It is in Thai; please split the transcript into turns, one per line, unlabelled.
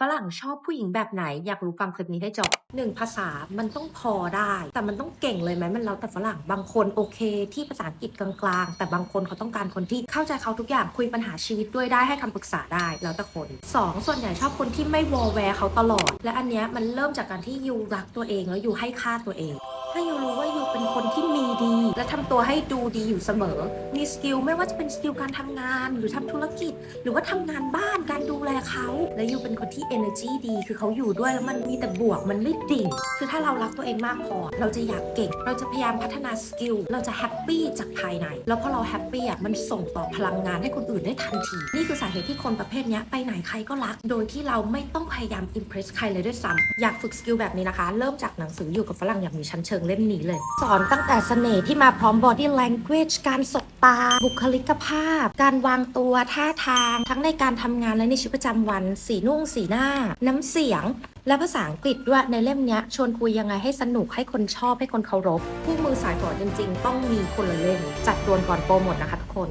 ฝรั่งชอบผู้หญิงแบบไหน อยากรู้ฟังคลิปนี้ให้จบหนึ่งภาษามันต้องพอได้ แต่มันต้องเก่งเลยไหมมันแล้วแต่ฝรั่งบางคนโอเค ที่ภาษาอังกฤษกลางๆ แต่บางคนเขาต้องการคนที่เข้าใจเขาทุกอย่างคุยปัญหาชีวิตด้วยได้ให้คำปรึกษาได้แล้วแต่คนสองส่วนใหญ่ชอบคนที่ไม่วอลแวร์เขาตลอด และอันเนี้ยมันเริ่มจากการที่ยูรักตัวเองแล้วยูให้ค่าตัวเองถ้ายูรู้ว่ายูเป็นคนที่มีดี และทำตัวให้ดูดีอยู่เสมอ มีสกิลไม่ว่าจะเป็นสกิลการทำงาน หรือทำธุรกิจ หรือว่าทำงานบ้านการดูแล เขาและยูเป็นคนที่ energy ดี คือเขาอยู่ด้วยแล้วมันมีแต่บวกมันไม่ดิ่ง คือถ้าเรารักตัวเองมากพอ เราจะอยากเก่ง เราจะพยายามพัฒนาสกิล เราจะแฮปปี้จากภายใน แล้วพอเราแฮปปี้อะมันส่งต่อพลังงานให้คนอื่นได้ทันที นี่คือสาเหตุที่คนประเภทนี้ไปไหนใครก็รัก โดยที่เราไม่ต้องพยายาม impress ใครเลยด้วยซ้ำอยากฝึกสกิลแบบนี้นะคะ เริ่มจากหนังสืออยู่กับฝรั่งอย่างมีชั้นเชิงเล่มนี้เลย สอนตั้งแต่เสน่ห์ที่มาพร้อม body language การสบตา บุคลิกภาพ การวางตัวท่าทาง ทั้งในการทำงานและในชีวิตประจำวัน สีนุ่ง สีหน้า น้ำเสียง และภาษาอังกฤษด้วยในเล่มนี้ชวนคุยยังไงให้สนุกให้คนชอบให้คนเคารพ ผู้มือสายฝอจริง ๆ ต้องมีคนละเล่มจัดดวนก่อนโปรโมทนะคะทุกคน